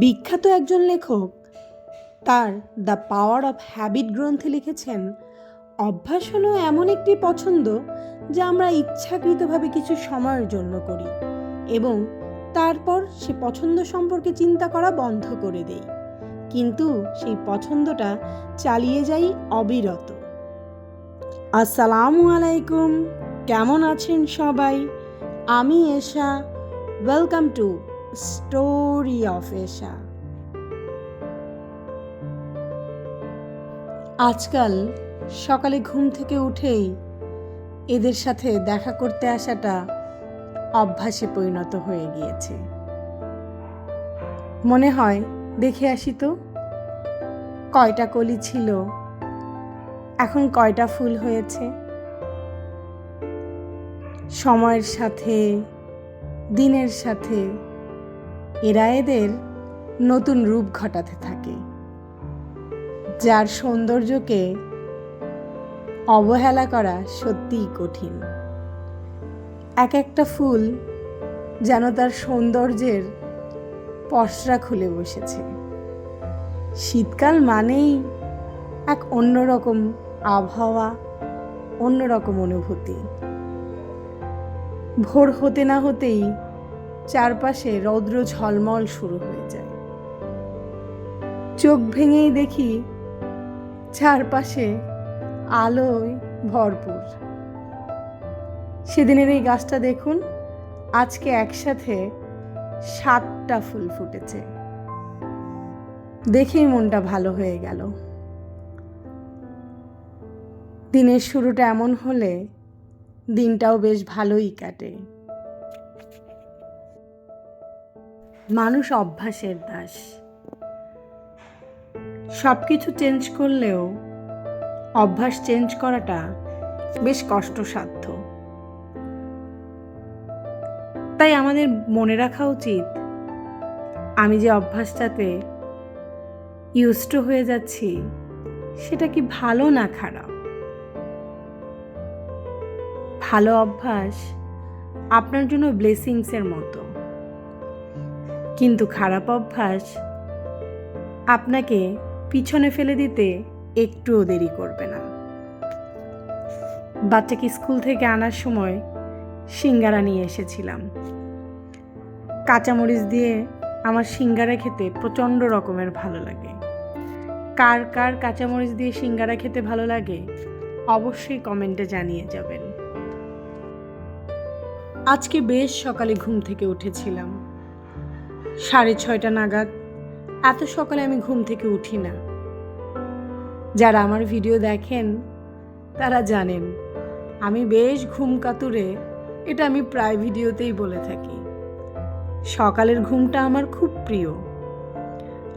বিখ্যাত একজন লেখক, তার দ্য পাওয়ার অফ হ্যাবিট গ্রন্থে লিখেছেন, অভ্যাস হলো এমন একটি পছন্দ যা আমরা ইচ্ছাকৃতভাবে কিছু সময়ের জন্য করি এবং তারপর সে পছন্দ সম্পর্কে চিন্তা করা বন্ধ করে দেই। কিন্তু সেই পছন্দটা চালিয়ে যাই অবিরত। আসসালামু আলাইকুম, কেমন আছেন সবাই? আমি Esha welcome to story of Esha আজকাল সকালে ঘুম থেকে উঠেই এদের সাথে দেখা করতে আসাটা অভ্যাসে পরিণত হয়ে গিয়েছে। মনে হয়, দেখে আসি তো, কয়টা কলি ছিল, এখন কয়টা ফুল হয়েছে। সময়ের সাথে, দিনের সাথে এরা এদের নতুন রূপ ঘটাতে থাকে, যার সৌন্দর্যকে অবহেলা করা সত্যিই কঠিন। এক একটা ফুল যেন তার সৌন্দর্যের পশরা খুলে বসেছে। শীতকাল মানেই এক অন্যরকম আবহাওয়া, অন্যরকম অনুভূতি। ভোর হতে না হতেই চারপাশে রৌদ্র ঝলমল শুরু হয়ে যায়। চোখ ভেঙেই দেখি চারপাশে আলোয় ভরপুর। সেদিনের এই গাছটা দেখুন, আজকে একসাথে সাতটা ফুল ফুটেছে। দেখেই মনটা ভালো হয়ে গেল। দিনের শুরুটা এমন হলে দিনটাও বেশ ভালোই কাটে। মানুষ অভ্যাসের দাস। সব কিছু চেঞ্জ করলেও অভ্যাস চেঞ্জ করাটা বেশ কষ্টসাধ্য। তাই আমাদের মনে রাখা উচিত, আমি যে অভ্যাসটাতে ইউজড হয়ে যাচ্ছি, সেটা কি ভালো না খারাপ? ভালো অভ্যাস আপনার জন্য ব্লেসিংসের মতো। কিন্তু খারাপ অভ্যাস আপনাকে পিছনে ফেলে দিতে একটুও দেরি করবে না। বাচ্চাকে স্কুল থেকে আনার সময় সিঙ্গারা নিয়ে এসেছিলাম। কাঁচামরিচ দিয়ে আমার সিঙ্গারা খেতে প্রচণ্ড রকমের ভালো লাগে। কার কার কাঁচামরিচ দিয়ে সিঙ্গারা খেতে ভালো লাগে অবশ্যই কমেন্টে জানিয়ে যাবেন। আজকে বেশ সকালে ঘুম থেকে উঠেছিলাম। সাড়ে ছয়টা নাগাদ। এত সকালে আমি ঘুম থেকে উঠি না। যারা আমার ভিডিও দেখেন, তারা জানেন, আমি বেশ ঘুম কাতুরে, এটা আমি প্রায় ভিডিওতেই বলে থাকি। সকালের ঘুমটা আমার খুব প্রিয়।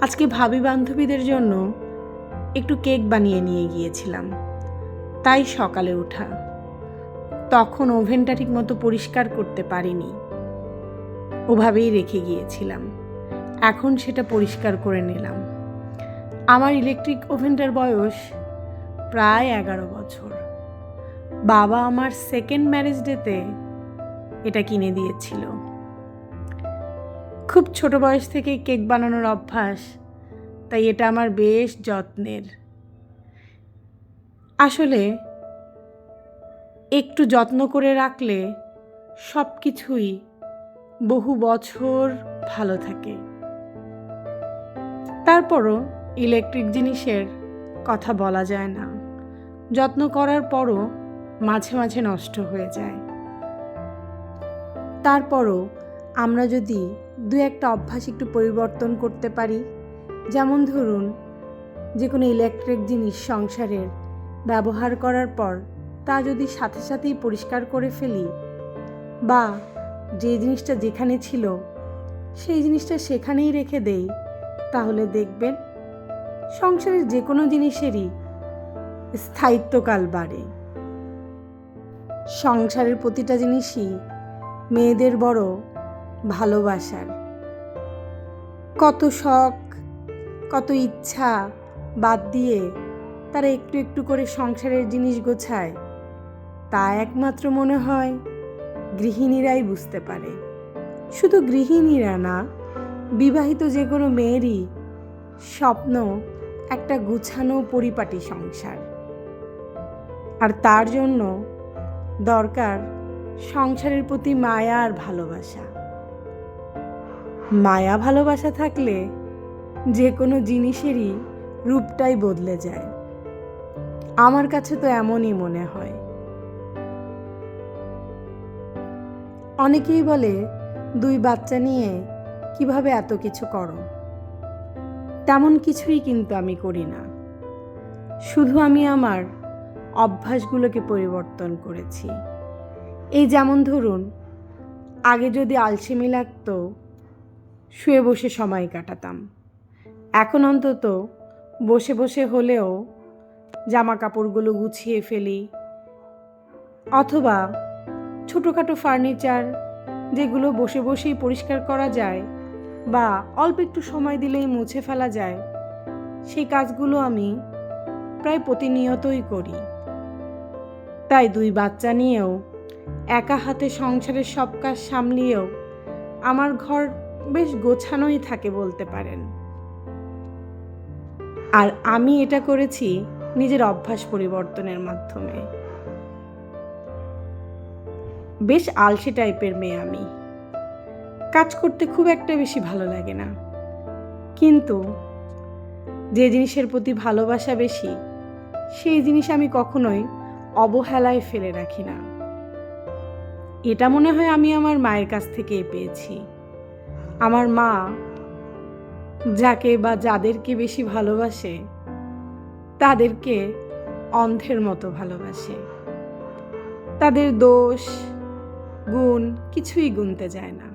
আজকে ভাবি বান্ধবীদের জন্য একটু কেক বানিয়ে নিয়ে গিয়েছিলাম। তাই সকালে ওঠা। তখন ওভেনটা ঠিক মতো পরিষ্কার করতে পারিনি। ওভাবেই রেখে গিয়েছিলাম। এখন সেটা পরিষ্কার করে নিলাম। আমার ইলেকট্রিক ওভেনটার বয়স প্রায় এগারো বছর। বাবা আমার সেকেন্ড ম্যারেজ ডেতে এটা কিনে দিয়েছিল। খুব ছোট বয়স থেকে কেক বানানোর অভ্যাস, তাই এটা আমার বেশ যত্নের। আসলে একটু যত্ন করে রাখলে সব কিছুই বহু বছর ভালো থাকে। তারপরও ইলেকট্রিক জিনিসের কথা বলা যায় না। যত্ন করার পরও মাঝে মাঝে নষ্ট হয়ে যায়। তারপরও আমরা যদি দু একটা অভ্যাস একটু পরিবর্তন করতে পারি, যেমন ধরুন যে কোনো ইলেকট্রিক জিনিস সংসারের ব্যবহার করার পর তা যদি সাথে সাথেই পরিষ্কার করে ফেলি বা যে জিনিসটা যেখানে ছিল, সেই জিনিসটা সেখানেই রেখে দেই। তাহলে দেখবেন, সংসারের যে কোনো জিনিসেরই স্থায়িত্বকাল বাড়ে। সংসারের প্রতিটা জিনিসই মেয়েদের বড় ভালোবাসার। কত শখ, কত ইচ্ছা বাদ দিয়ে তারা একটু একটু করে সংসারের জিনিস গোছায়। তা একমাত্র মনে হয় গৃহিণীরাই বুঝতে পারে। শুধু গৃহিণীরা না, বিবাহিত যে কোনো মেয়েরই স্বপ্ন একটা গুছানো পরিপাটি সংসার। আর তার জন্য দরকার সংসারের প্রতি মায়া আর ভালোবাসা। মায়া ভালোবাসা থাকলে যে কোনো জিনিসেরই রূপটাই বদলে যায়। আমার কাছে তো এমনই মনে হয়। অনেকেই বলে, দুই বাচ্চা নিয়ে কীভাবে এত কিছু করো? তেমন কিছুই কিন্তু আমি করি না। শুধু আমি আমার অভ্যাসগুলোকে পরিবর্তন করেছি। এই যেমন ধরুন, আগে যদি আলসেমি লাগতো, শুয়ে বসে সময় কাটাতাম। এখন অন্তত বসে বসে হলেও জামা কাপড়গুলো গুছিয়ে ফেলি। অথবা ছোটোখাটো ফার্নিচার যেগুলো বসে বসেই পরিষ্কার করা যায় বা অল্প একটু সময় দিলেই মুছে ফেলা যায়, সেই কাজগুলো আমি প্রায় প্রতিনিয়তই করি। তাই দুই বাচ্চা নিয়েও, একা হাতে সংসারের সব কাজ সামলিয়েও আমার ঘর বেশ গোছানোই থাকে বলতে পারেন। আর আমি এটা করেছি নিজের অভ্যাস পরিবর্তনের মাধ্যমে। বেশ আলসে টাইপের মেয়ে আমি। কাজ করতে খুব একটা বেশি ভালো লাগে না। কিন্তু যে জিনিসের প্রতি ভালোবাসা বেশি, সেই জিনিস আমি কখনোই অবহেলায় ফেলে রাখি না। এটা মনে হয় আমি আমার মায়ের কাছ থেকেই পেয়েছি। আমার মা যাকে বা যাদেরকে বেশি ভালোবাসে, তাদেরকে অন্ধের মতো ভালোবাসে। তাদের দোষ গুণ কিছুই গুনতে যায় না।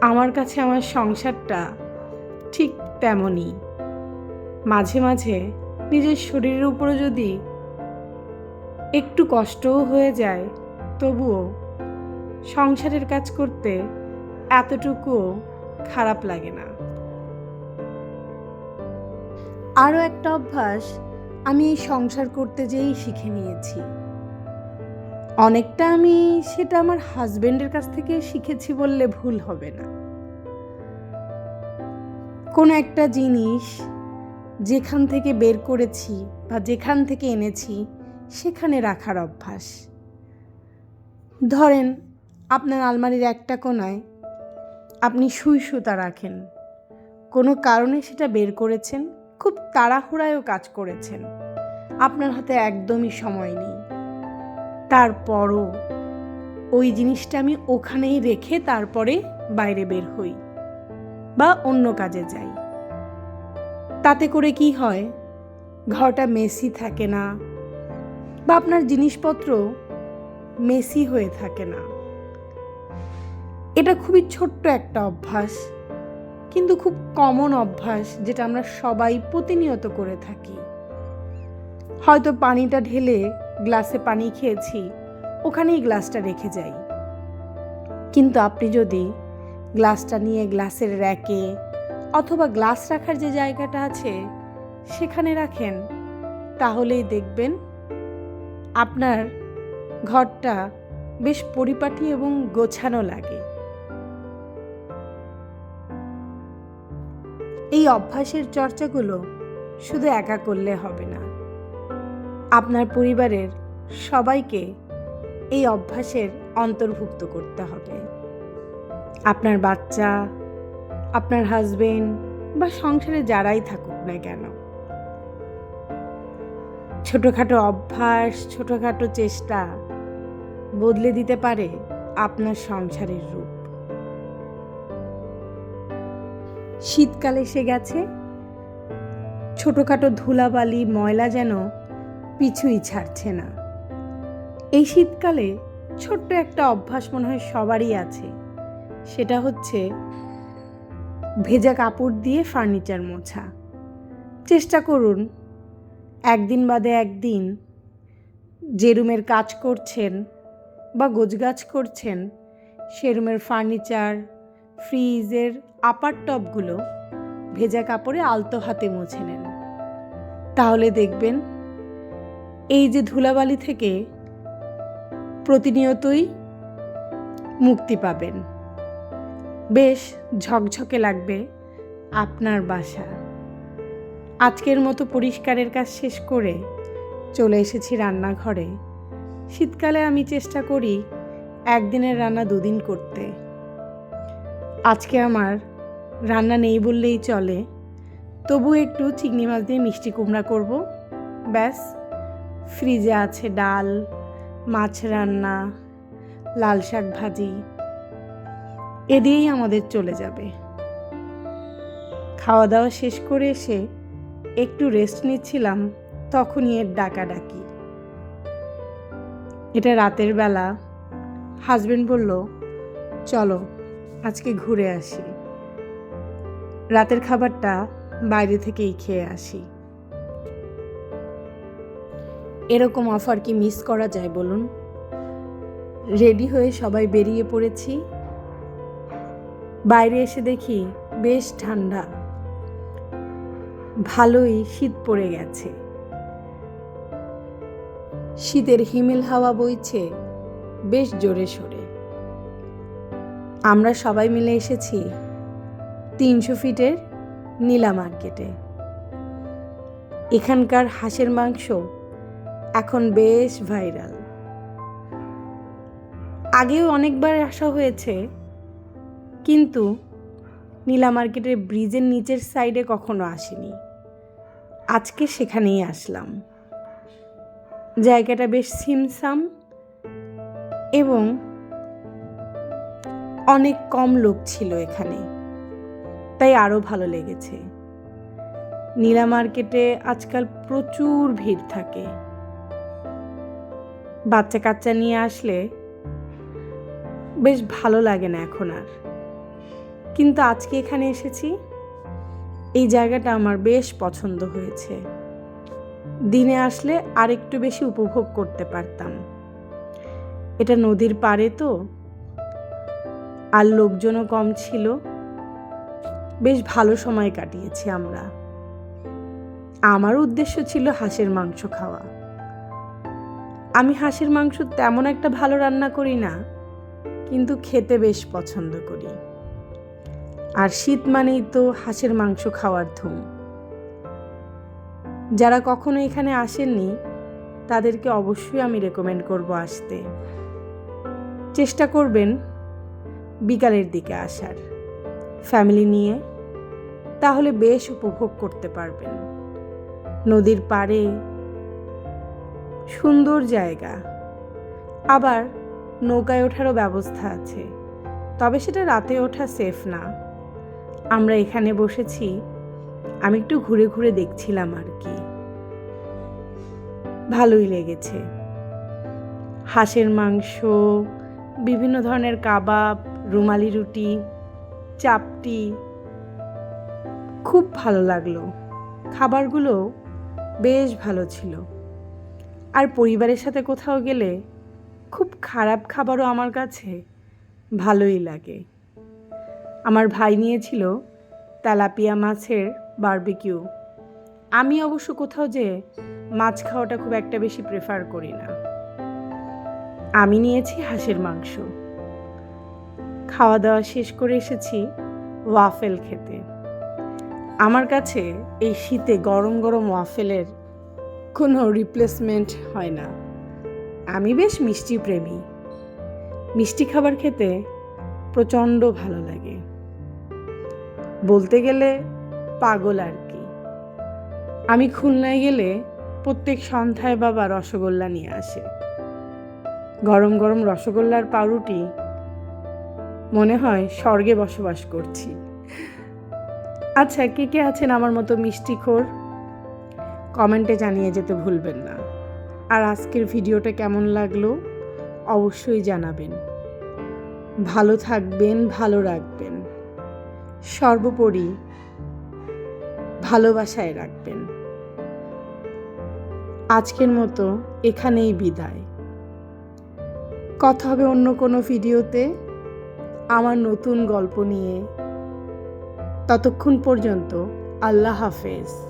আমার কাছে আমার সংসারটা ঠিক তেমনই। মাঝে মাঝে নিজের শরীরের উপরে যদি একটু কষ্টও হয়ে যায়, তবুও সংসারের কাজ করতে এতটুকুও খারাপ লাগে না। আরও একটা অভ্যাস আমি সংসার করতে যেয়েই শিখে নিয়েছি। অনেকটা আমি সেটা আমার হাজবেন্ডের কাছ থেকে শিখেছি বললে ভুল হবে না। কোনো একটা জিনিস যেখান থেকে বের করেছি বা যেখান থেকে এনেছি, সেখানে রাখার অভ্যাস। ধরেন, আপনার আলমারির একটা কোনায় আপনি সুই সুতা রাখেন। কোনো কারণে সেটা বের করেছেন, খুব তাড়াহুড়ায়ও কাজ করেছেন। আপনার হাতে একদমই সময় নেই। তারপরও ওই জিনিসটা আমি ওখানেই রেখে তারপরে বাইরে বের হই বা অন্য কাজে যাই। তাতে করে কি হয়? ঘরটা মেসি থাকে না বা আপনার জিনিসপত্র মেসি হয়ে থাকে না। এটা খুবই ছোট্ট একটা অভ্যাস, কিন্তু খুব কমন অভ্যাস যেটা আমরা সবাই প্রতিনিয়ত করে থাকি। হয়তো পানিটা ঢেলে গ্লাসে পানি খেয়েছি, ওখানেই গ্লাসটা রেখে যাই। কিন্তু আপনি যদি গ্লাসটা নিয়ে গ্লাসের র্যাকে অথবা গ্লাস রাখার যে জায়গাটা আছে সেখানে রাখেন, তাহলেই দেখবেন আপনার ঘরটা বেশ পরিপাটি এবং গোছানো লাগে। এই অভ্যাসের চর্চাগুলো শুধু একা করলে হবে না। আপনার পরিবারের সবাইকে এই অভ্যাসের অন্তর্ভুক্ত করতে হবে। আপনার বাচ্চা, আপনার হাজবেন্ড বা সংসারে যারাই থাকুক না কেন। ছোটোখাটো অভ্যাস, ছোটোখাটো চেষ্টা বদলে দিতে পারে আপনার সংসারের রূপ। শীতকাল এসে গেছে। ছোটোখাটো ধুলাবালি, ময়লা যেন পিছুই ছাড়ছে না। এই শীতকালে ছোট্ট একটা অভ্যাস মনে হয় সবারই আছে। সেটা হচ্ছে ভেজা কাপড় দিয়ে ফার্নিচার মোছা। চেষ্টা করুন, একদিন বাদে একদিন যে রুমের কাজ করছেন বা গোছগাছ করছেন, সে রুমের ফার্নিচার, ফ্রিজের আপার টপগুলো ভেজা কাপড়ে আলতো হাতে মুছে নেন। তাহলে দেখবেন এই যে ধুলাবালি থেকে প্রতিনিয়তই মুক্তি পাবেন। বেশ ঝকঝকে লাগবে আপনার বাসা। আজকের মতো পরিষ্কারের কাজ শেষ করে চলে এসেছি রান্নাঘরে। শীতকালে আমি চেষ্টা করি একদিনের রান্না দুদিন করতে। আজকে আমার রান্না নেই বললেই চলে। তবু একটু চিংড়ি মাছ দিয়ে মিষ্টি কুমড়া করব। ব্যাস। ফ্রিজে আছে ডাল, মাছ রান্না, লাল শাক ভাজি, এ দিয়েই আমাদের চলে যাবে। খাওয়া দাওয়া শেষ করে এসে একটু রেস্ট নিচ্ছিলাম, তখনই এর ডাকাডাকি। এটা রাতের বেলা। হাজবেন্ড বলল, চলো, আজকে ঘুরে আসি। রাতের খাবারটা বাইরে থেকেই খেয়ে আসি। এরকম অফার কি মিস করা যায় বলুন? রেডি হয়ে সবাই বেরিয়ে পড়েছি। বাইরে এসে দেখি বেশ ঠান্ডা। ভালোই শীত পড়ে গেছে। শীতের হিমেল হাওয়া বইছে বেশ জোরে সোরে। আমরা সবাই মিলে এসেছি তিনশো ফিটের নীলা মার্কেটে। এখানকার হাঁসের মাংস এখন বেশ ভাইরাল। আগেও অনেকবার আসা হয়েছে, কিন্তু নীলা মার্কেটের ব্রিজের নিচের সাইডে কখনো আসিনি। আজকে সেখানেই আসলাম। জায়গাটা বেশ সিমসাম এবং অনেক কম লোক ছিল এখানে, তাই আরও ভালো লেগেছে। নীলা মার্কেটে আজকাল প্রচুর ভিড় থাকে। বাচ্চা কাচ্চা নিয়ে আসলে বেশ ভালো লাগে না এখন আর। কিন্তু আজকে এখানে এসেছি, এই জায়গাটা আমার বেশ পছন্দ হয়েছে। দিনে আসলে আর একটু বেশি উপভোগ করতে পারতাম। এটা নদীর পাড়ে তো, আর লোকজনও কম ছিল। বেশ ভালো সময় কাটিয়েছি আমরা। আমার উদ্দেশ্য ছিল হাঁসের মাংস খাওয়া। আমি হাঁসের মাংস তেমন একটা ভালো রান্না করি না, কিন্তু খেতে বেশ পছন্দ করি। আর শীত মানেই তো হাঁসের মাংস খাওয়ার ধুম। যারা কখনো এখানে আসেননি, তাদেরকে অবশ্যই আমি রেকমেন্ড করব আসতে। চেষ্টা করবেন বিকালের দিকে আসার। ফ্যামিলি নিয়ে তাহলে বেশ উপভোগ করতে পারবেন। নদীর পাড়ে সুন্দর জায়গা। আবার নৌকায় ওঠারও ব্যবস্থা আছে, তবে সেটা রাতে ওঠা সেফ না। আমরা এখানে বসেছি, আমি একটু ঘুরে ঘুরে দেখছিলাম আর কি। ভালোই লেগেছে। হাঁসের মাংস, বিভিন্ন ধরনের কাবাব, রুমালি রুটি, চাপটি, খুব ভালো লাগল। খাবারগুলো বেশ ভালো ছিল। আর পরিবারের সাথে কোথাও গেলে খুব খারাপ খাবারও আমার কাছে ভালোই লাগে। আমার ভাই নিয়েছিল তেলাপিয়া মাছের বারবিকিউ। আমি অবশ্য কোথাও যে মাছ খাওয়াটা খুব একটা বেশি প্রেফার করি না। আমি নিয়েছি হাঁসের মাংস। খাওয়া দাওয়া শেষ করে এসেছি ওয়াফেল খেতে। আমার কাছে এই শীতে গরম গরম ওয়াফেলের কোনো রিপ্লেসমেন্ট হয় না। আমি বেশ মিষ্টি প্রেমী। মিষ্টি খাবার খেতে প্রচণ্ড ভালো লাগে। বলতে গেলে পাগল আর কি। আমি খুলনায় গেলে প্রত্যেক সন্ধ্যায় বাবা রসগোল্লা নিয়ে আসে। গরম গরম রসগোল্লার পাউরুটি মনে হয় স্বর্গে বসবাস করছি। আচ্ছা কে কে আছেন আমার মতো মিষ্টি খোর কমেন্টে জানিয়ে যেতে ভুলবেন না। আর আজকের ভিডিওটা কেমন লাগল? অবশ্যই জানাবেন। ভালো থাকবেন, ভালো রাখবেন। সর্বোপরি ভালোবাসায় রাখবেন। আজকের মতো এখানেই বিদায়। কথা হবে অন্য কোনো ভিডিওতে। আমার নতুন গল্প নিয়ে। ততক্ষণ পর্যন্ত আল্লাহ হাফেজ।